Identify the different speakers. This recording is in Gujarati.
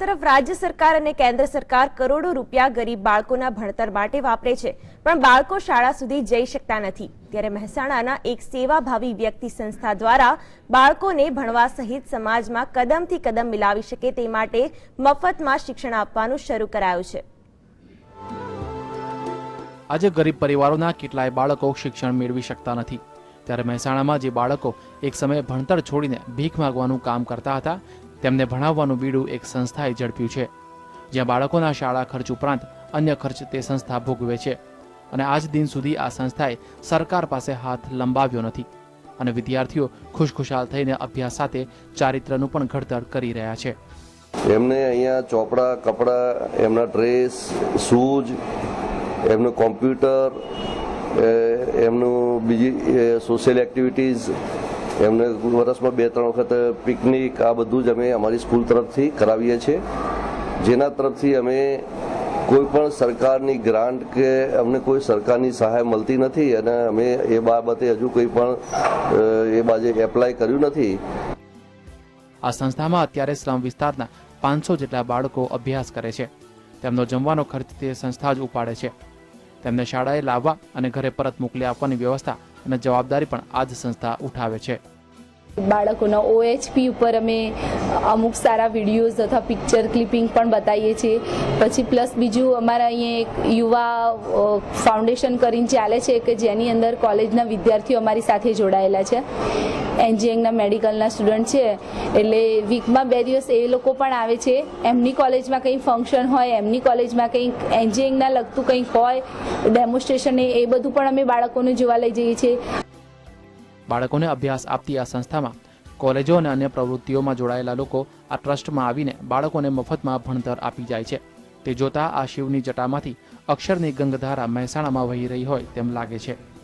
Speaker 1: તરફ રાજ્ય સરકાર અને કેન્દ્ર સરકાર કરોડો રૂપિયા ગરીબ બાળકોના ભણતર માટે વાપરે છે, પણ બાળકો શાળા સુધી જઈ શકતા નથી. ત્યારે મહેસાણાના એક સેવાભાવી વ્યક્તિ સંસ્થા દ્વારા બાળકોને ભણવા સહિત સમાજમાં કદમથી કદમ મિલાવી શકે તે માટે મફતમાં શિક્ષણ આપવાનું શરૂ કરાયું છે.
Speaker 2: આજે ગરીબ પરિવારોના કેટલાય બાળકો શિક્ષણ મેળવી શકતા નથી. ત્યારે મહેસાણામાં જે બાળકો એક સમયે ભણતર છોડીને ભીખ માગવાનું કામ કરતા હતા તેમને ભણાવવાનું બીડું એક સંસ્થાએ ઝડપ્યું છે, જ્યાં બાળકોના શાળા ખર્ચ ઉપરાંત અન્ય ખર્ચ તે સંસ્થા ભોગવે છે. અને આજ દિન સુધી આ સંસ્થાએ સરકાર પાસે હાથ લંબાવ્યો નથી અને વિદ્યાર્થીઓ ખુશખુશાલ થઈને અભ્યાસ સાથે ચારિત્રનું પણ ઘડતર કરી રહ્યા છે.
Speaker 3: એમને અહીંયા ચોપડા, કપડાં, એમના ડ્રેસ, શૂઝ, એમનું કોમ્પ્યુટર એમનું બીજી સોશિયલ એક્ટિવિટીઝ એમને વર્ષમાં બે ત્રણ વખત પિકનિક, આ બધું જ અમે અમારી સ્કૂલ તરફથી કરાવીએ છીએ. જેના તરફથી અમે કોઈ પણ સરકારની ગ્રાન્ટ કે અમને કોઈ સરકારની સહાય મળતી નથી અને અમે એ બાબતે હજુ કોઈ પણ એ બાજુ એપ્લાય કર્યું નથી.
Speaker 2: આ સંસ્થામાં અત્યારે શ્રમ વિસ્તારના પાંચસો જેટલા બાળકો અભ્યાસ કરે છે. તેમનો જમવાનો ખર્ચ તે સંસ્થા જ ઉપાડે છે. તેમને શાળાએ લાવવા અને ઘરે પરત મોકલી આપવાની વ્યવસ્થા અને જવાબદારી પણ આ જ સંસ્થા ઉઠાવે છે.
Speaker 4: બાળકોના ઓએચપી ઉપર અમે અમુક સારા વિડીયોઝ તથા પિક્ચર ક્લિપિંગ પણ બતાવીએ છીએ. પછી પ્લસ બીજું અમારા અહીંયા એક યુવા ફાઉન્ડેશન કરીને ચાલે છે કે જેની અંદર કોલેજના વિદ્યાર્થીઓ અમારી સાથે જોડાયેલા છે. એન્જિનિયરિંગના મેડિકલના સ્ટુડન્ટ છે. એટલે વીકમાં બે દિવસ એ લોકો પણ આવે છે. એમની કોલેજમાં કંઈ ફંક્શન હોય, એમની કોલેજમાં કંઈક એન્જિનિયરિંગના લગતું કંઈક હોય ડેમોન્સ્ટ્રેશન એ બધું પણ અમે બાળકોને જોવા લઈ જઈએ છીએ.
Speaker 2: બાળકોને અભ્યાસ આપતી આ સંસ્થામાં કોલેજો અને અન્ય પ્રવૃત્તિઓમાં જોડાયેલા લોકો આ ટ્રસ્ટમાં આવીને બાળકોને મફતમાં ભણતર આપી જાય છે. તે જોતા આ શિવની જટામાંથી અક્ષરની ગંગધારા મહેસાણામાં વહી રહી હોય તેમ લાગે છે.